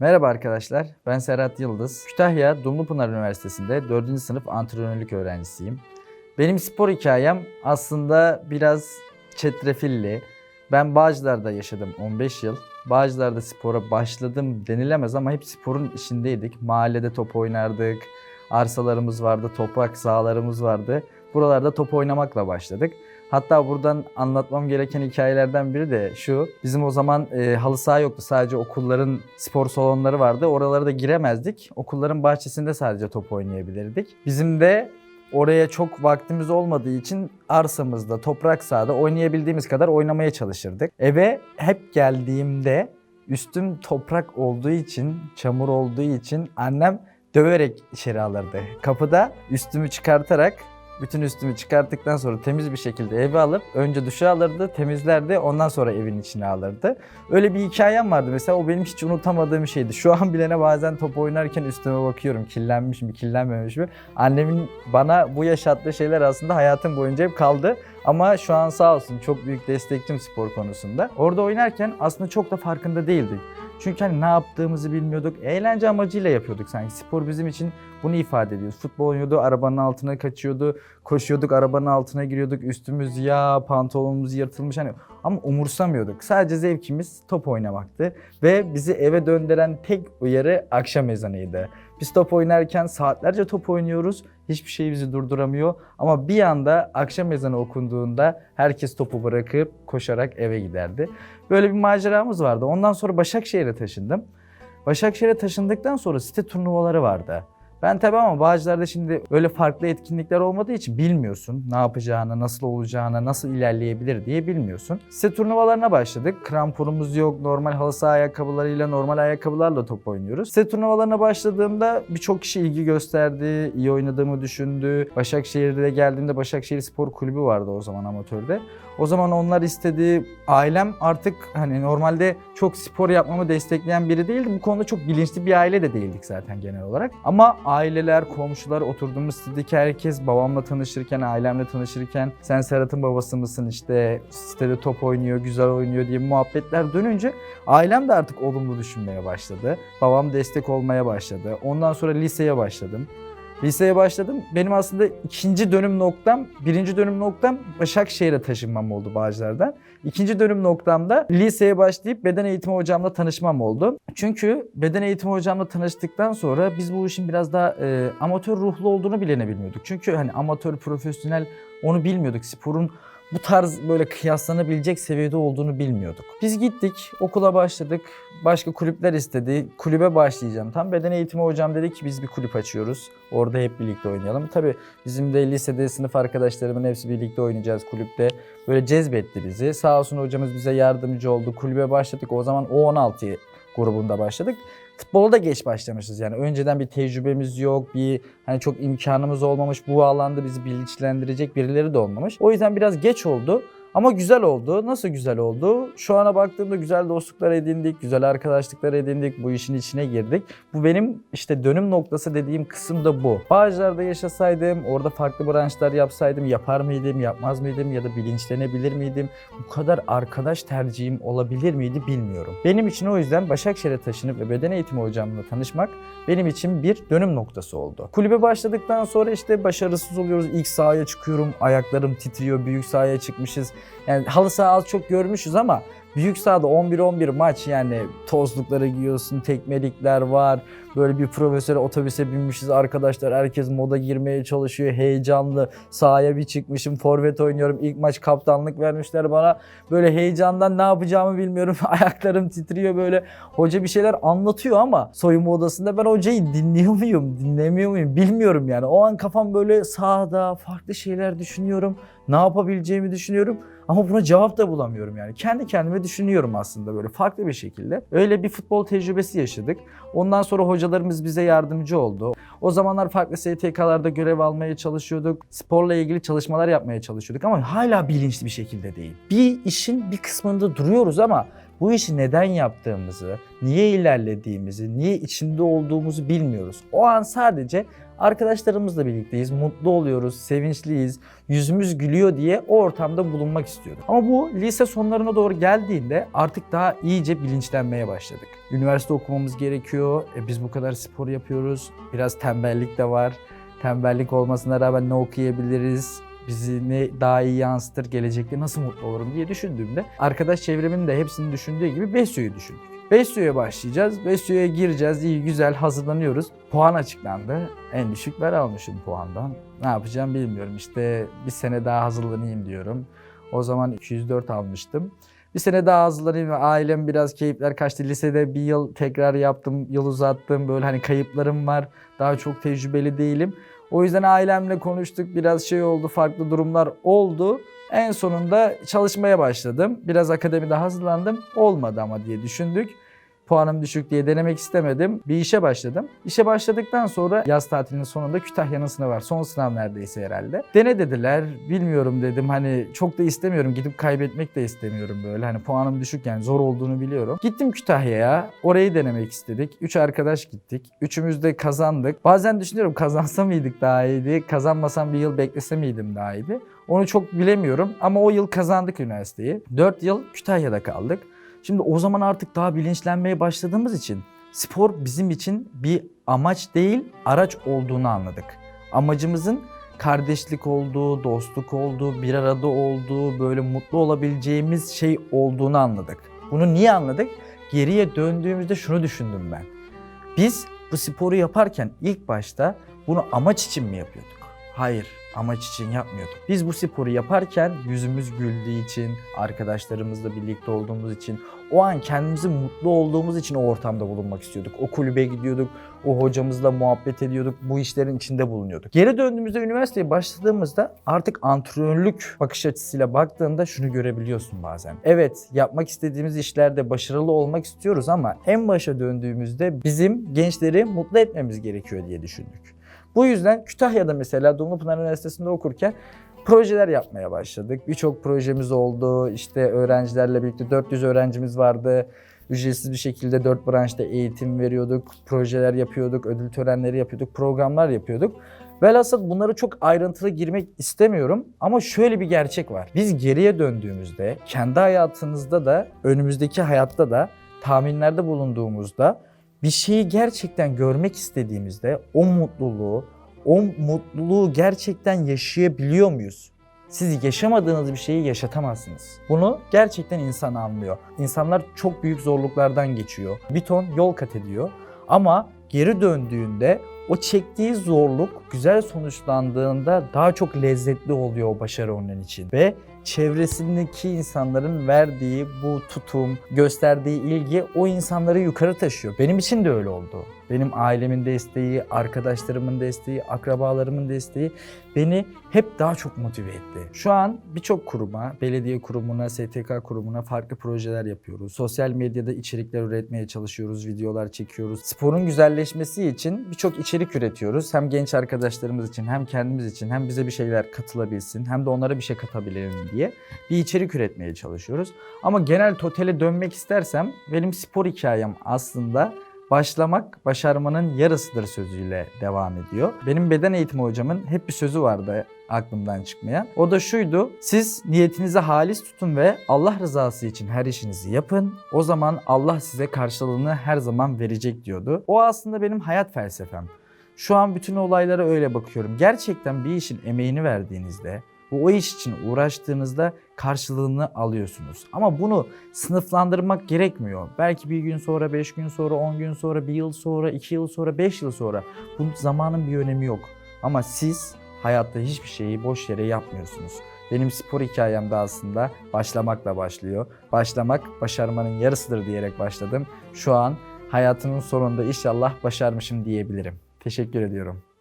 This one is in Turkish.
Merhaba arkadaşlar, ben Serhat Yıldız. Kütahya Dumlupınar Üniversitesi'nde 4. sınıf antrenörlük öğrencisiyim. Benim spor hikayem aslında biraz çetrefilli. Ben Bağcılar'da yaşadım 15 yıl. Bağcılar'da spora başladım denilemez ama hep sporun içindeydik. Mahallede top oynardık, arsalarımız vardı, toprak sahalarımız vardı. Buralarda top oynamakla başladık. Hatta buradan anlatmam gereken hikayelerden biri de şu. Bizim o zaman e, halı saha yoktu. Sadece okulların spor salonları vardı. Oralara da giremezdik. Okulların bahçesinde sadece top oynayabilirdik. Bizim de oraya çok vaktimiz olmadığı için arsamızda, toprak sahada oynayabildiğimiz kadar oynamaya çalışırdık. Eve hep geldiğimde üstüm toprak olduğu için, çamur olduğu için annem döverek içeri alırdı. Kapıda üstümü çıkartarak bütün üstümü çıkarttıktan sonra temiz bir şekilde eve alıp önce duşa alırdı, temizlerdi, ondan sonra evin içine alırdı. Öyle bir hikayem vardı mesela o benim hiç unutamadığım şeydi. Şu an bilene bazen top oynarken üstüme bakıyorum kirlenmiş mi, kirlenmemiş mi. Annemin bana bu yaşattığı şeyler aslında hayatım boyunca hep kaldı. Ama şu an sağ olsun çok büyük destekçim spor konusunda. Orada oynarken aslında çok da farkında değildik. Çünkü hani ne yaptığımızı bilmiyorduk. Eğlence amacıyla yapıyorduk sanki. Spor bizim için bunu ifade ediyor. Futbol oynuyordu, arabanın altına kaçıyordu. Koşuyorduk, arabanın altına giriyorduk. Üstümüz yağ, pantolonumuz yırtılmış. Hani ama umursamıyorduk. Sadece zevkimiz top oynamaktı. Ve bizi eve döndüren tek uyarı akşam ezanıydı. Biz top oynarken saatlerce top oynuyoruz. Hiçbir şey bizi durduramıyor. Ama bir anda akşam ezanı okunduğunda herkes topu bırakıp koşarak eve giderdi. Böyle bir maceramız vardı. Ondan sonra Başakşehir'e taşındım. Başakşehir'e taşındıktan sonra site turnuvaları vardı. Ben tabii ama Bağcılar'da şimdi öyle farklı etkinlikler olmadığı için bilmiyorsun ne yapacağını, nasıl olacağını, nasıl ilerleyebilir diye bilmiyorsun. Site turnuvalarına başladık. Kramponumuz yok. Normal halı saha ayakkabılarıyla, normal ayakkabılarla top oynuyoruz. Site turnuvalarına başladığımda birçok kişi ilgi gösterdi, iyi oynadığımı düşündü. Başakşehir'de de geldiğimde Başakşehir Spor Kulübü vardı o zaman amatörde. O zaman onlar istedi. Ailem artık hani normalde çok spor yapmamı destekleyen biri değildi. Bu konuda çok bilinçli bir aile de değildik zaten genel olarak. Ama aileler, komşular oturduğumuz sitedeki herkes babamla tanışırken, ailemle tanışırken sen Serhat'ın babası mısın işte sitede top oynuyor, güzel oynuyor diye muhabbetler dönünce ailem de artık olumlu düşünmeye başladı. Babam destek olmaya başladı. Ondan sonra liseye başladım. Liseye başladım. Benim aslında ikinci dönüm noktam, birinci dönüm noktam Başakşehir'e taşınmam oldu Bağcılar'dan. İkinci dönüm noktamda liseye başlayıp beden eğitimi hocamla tanışmam oldu. Çünkü beden eğitimi hocamla tanıştıktan sonra biz bu işin biraz daha e, amatör ruhlu olduğunu bile bilmiyorduk. Çünkü hani amatör, profesyonel onu bilmiyorduk. Sporun bu tarz böyle kıyaslanabilecek seviyede olduğunu bilmiyorduk. Biz gittik, okula başladık. Başka kulüpler istedi. Kulübe başlayacağım. Tam beden eğitimi hocam dedi ki biz bir kulüp açıyoruz. Orada hep birlikte oynayalım. Tabii bizim de lisede sınıf arkadaşlarımın hepsi birlikte oynayacağız kulüpte. Böyle cezbetti bizi. Sağ olsun hocamız bize yardımcı oldu. Kulübe başladık. O zaman U16 grubunda başladık. Futbola da geç başlamışız yani. Önceden bir tecrübemiz yok, bir hani çok imkanımız olmamış. Bu alanda bizi bilinçlendirecek birileri de olmamış. O yüzden biraz geç oldu. Ama güzel oldu. Nasıl güzel oldu? Şu ana baktığımda güzel dostluklar edindik, güzel arkadaşlıklar edindik, bu işin içine girdik. Bu benim işte dönüm noktası dediğim kısım da bu. Bağcılar'da yaşasaydım, orada farklı branşlar yapsaydım yapar mıydım, yapmaz mıydım ya da bilinçlenebilir miydim? Bu kadar arkadaş tercihim olabilir miydi bilmiyorum. Benim için o yüzden Başakşehir'e taşınıp ve beden eğitimi hocamla tanışmak benim için bir dönüm noktası oldu. Kulübe başladıktan sonra işte başarısız oluyoruz. İlk sahaya çıkıyorum, ayaklarım titriyor, büyük sahaya çıkmışız. Yani halı saha az çok görmüşüz ama büyük sahada 11-11 maç yani tozlukları giyiyorsun, tekmelikler var. Böyle bir profesöre otobüse binmişiz arkadaşlar. Herkes moda girmeye çalışıyor. Heyecanlı. Sahaya bir çıkmışım. Forvet oynuyorum. İlk maç kaptanlık vermişler bana. Böyle heyecandan ne yapacağımı bilmiyorum. Ayaklarım titriyor böyle. Hoca bir şeyler anlatıyor ama soyunma odasında ben hocayı dinliyor muyum, dinlemiyor muyum bilmiyorum yani. O an kafam böyle sahada farklı şeyler düşünüyorum. Ne yapabileceğimi düşünüyorum. Ama buna cevap da bulamıyorum yani. Kendi kendime düşünüyorum aslında böyle farklı bir şekilde. Öyle bir futbol tecrübesi yaşadık. Ondan sonra hocalarımız bize yardımcı oldu. O zamanlar farklı STK'larda görev almaya çalışıyorduk. Sporla ilgili çalışmalar yapmaya çalışıyorduk ama hala bilinçli bir şekilde değil. Bir işin bir kısmında duruyoruz ama bu işi neden yaptığımızı, niye ilerlediğimizi, niye içinde olduğumuzu bilmiyoruz. O an sadece arkadaşlarımızla birlikteyiz, mutlu oluyoruz, sevinçliyiz, yüzümüz gülüyor diye o ortamda bulunmak istiyorduk. Ama bu lise sonlarına doğru geldiğinde artık daha iyice bilinçlenmeye başladık. Üniversite okumamız gerekiyor, e biz bu kadar spor yapıyoruz, biraz tembellik de var. Tembellik olmasına rağmen ne okuyabiliriz, bizi ne daha iyi yansıtır, gelecekte nasıl mutlu olurum diye düşündüğümde arkadaş çevremin de hepsinin düşündüğü gibi Besyo'yu düşündük. Besyo'ya başlayacağız. Besyo'ya gireceğiz. İyi güzel hazırlanıyoruz. Puan açıklandı. En düşük ben almışım puandan. Ne yapacağım bilmiyorum. İşte bir sene daha hazırlanayım diyorum. O zaman 204 almıştım. Bir sene daha hazırlanayım ailem biraz keyifler kaçtı. Lisede bir yıl tekrar yaptım, yıl uzattım. Böyle hani kayıplarım var. Daha çok tecrübeli değilim. O yüzden ailemle konuştuk. Biraz şey oldu, farklı durumlar oldu. En sonunda çalışmaya başladım. Biraz akademide hazırlandım. Olmadı ama diye düşündük. Puanım düşük diye denemek istemedim. Bir işe başladım. İşe başladıktan sonra yaz tatilinin sonunda Kütahya'nın sınavı var. Son sınav neredeyse herhalde. Dene dediler. Bilmiyorum dedim. Hani çok da istemiyorum. Gidip kaybetmek de istemiyorum böyle. Hani puanım düşük yani zor olduğunu biliyorum. Gittim Kütahya'ya. Orayı denemek istedik. Üç arkadaş gittik. Üçümüz de kazandık. Bazen düşünüyorum kazansa mıydık daha iyiydi. Kazanmasam bir yıl beklese miydim daha iyiydi. Onu çok bilemiyorum ama o yıl kazandık üniversiteyi. 4 yıl Kütahya'da kaldık. Şimdi o zaman artık daha bilinçlenmeye başladığımız için spor bizim için bir amaç değil, araç olduğunu anladık. Amacımızın kardeşlik olduğu, dostluk olduğu, bir arada olduğu, böyle mutlu olabileceğimiz şey olduğunu anladık. Bunu niye anladık? Geriye döndüğümüzde şunu düşündüm ben. Biz bu sporu yaparken ilk başta bunu amaç için mi yapıyorduk? Hayır, amaç için yapmıyorduk. Biz bu sporu yaparken yüzümüz güldüğü için, arkadaşlarımızla birlikte olduğumuz için, o an kendimizi mutlu olduğumuz için o ortamda bulunmak istiyorduk. O kulübe gidiyorduk, o hocamızla muhabbet ediyorduk, bu işlerin içinde bulunuyorduk. Geri döndüğümüzde üniversiteye başladığımızda artık antrenörlük bakış açısıyla baktığında şunu görebiliyorsun bazen. Evet, yapmak istediğimiz işlerde başarılı olmak istiyoruz ama en başa döndüğümüzde bizim gençleri mutlu etmemiz gerekiyor diye düşündük. Bu yüzden Kütahya'da mesela Dumlupınar Üniversitesi'nde okurken projeler yapmaya başladık. Birçok projemiz oldu. İşte öğrencilerle birlikte 400 öğrencimiz vardı. Ücretsiz bir şekilde 4 branşta eğitim veriyorduk, projeler yapıyorduk, ödül törenleri yapıyorduk, programlar yapıyorduk. Velhasıl bunları çok ayrıntılı girmek istemiyorum ama şöyle bir gerçek var. Biz geriye döndüğümüzde kendi hayatımızda da önümüzdeki hayatta da tahminlerde bulunduğumuzda bir şeyi gerçekten görmek istediğimizde o mutluluğu, o mutluluğu gerçekten yaşayabiliyor muyuz? Siz yaşamadığınız bir şeyi yaşatamazsınız. Bunu gerçekten insan anlıyor. İnsanlar çok büyük zorluklardan geçiyor. Bir ton yol kat ediyor. Ama geri döndüğünde o çektiği zorluk güzel sonuçlandığında daha çok lezzetli oluyor o başarı onun için. Ve çevresindeki insanların verdiği bu tutum, gösterdiği ilgi o insanları yukarı taşıyor. Benim için de öyle oldu. Benim ailemin desteği, arkadaşlarımın desteği, akrabalarımın desteği beni hep daha çok motive etti. Şu an birçok kuruma, belediye kurumuna, STK kurumuna farklı projeler yapıyoruz. Sosyal medyada içerikler üretmeye çalışıyoruz, videolar çekiyoruz. Sporun güzelleşmesi için birçok içerik üretiyoruz. Hem genç arkadaşlarımız için, hem kendimiz için, hem bize bir şeyler katılabilsin, hem de onlara bir şey katabilelim diye bir içerik üretmeye çalışıyoruz. Ama genel totale dönmek istersem benim spor hikayem aslında başlamak başarmanın yarısıdır sözüyle devam ediyor. Benim beden eğitimi hocamın hep bir sözü vardı aklımdan çıkmayan. O da şuydu. Siz niyetinizi halis tutun ve Allah rızası için her işinizi yapın. O zaman Allah size karşılığını her zaman verecek diyordu. O aslında benim hayat felsefem. Şu an bütün olaylara öyle bakıyorum. Gerçekten bir işin emeğini verdiğinizde, o iş için uğraştığınızda karşılığını alıyorsunuz. Ama bunu sınıflandırmak gerekmiyor. Belki bir gün sonra, beş gün sonra, on gün sonra, bir yıl sonra, iki yıl sonra, beş yıl sonra. Bu zamanın bir önemi yok. Ama siz hayatta hiçbir şeyi boş yere yapmıyorsunuz. Benim spor hikayem de aslında başlamakla başlıyor. Başlamak başarmanın yarısıdır diyerek başladım. Şu an hayatımın sonunda inşallah başarmışım diyebilirim. Teşekkür ediyorum.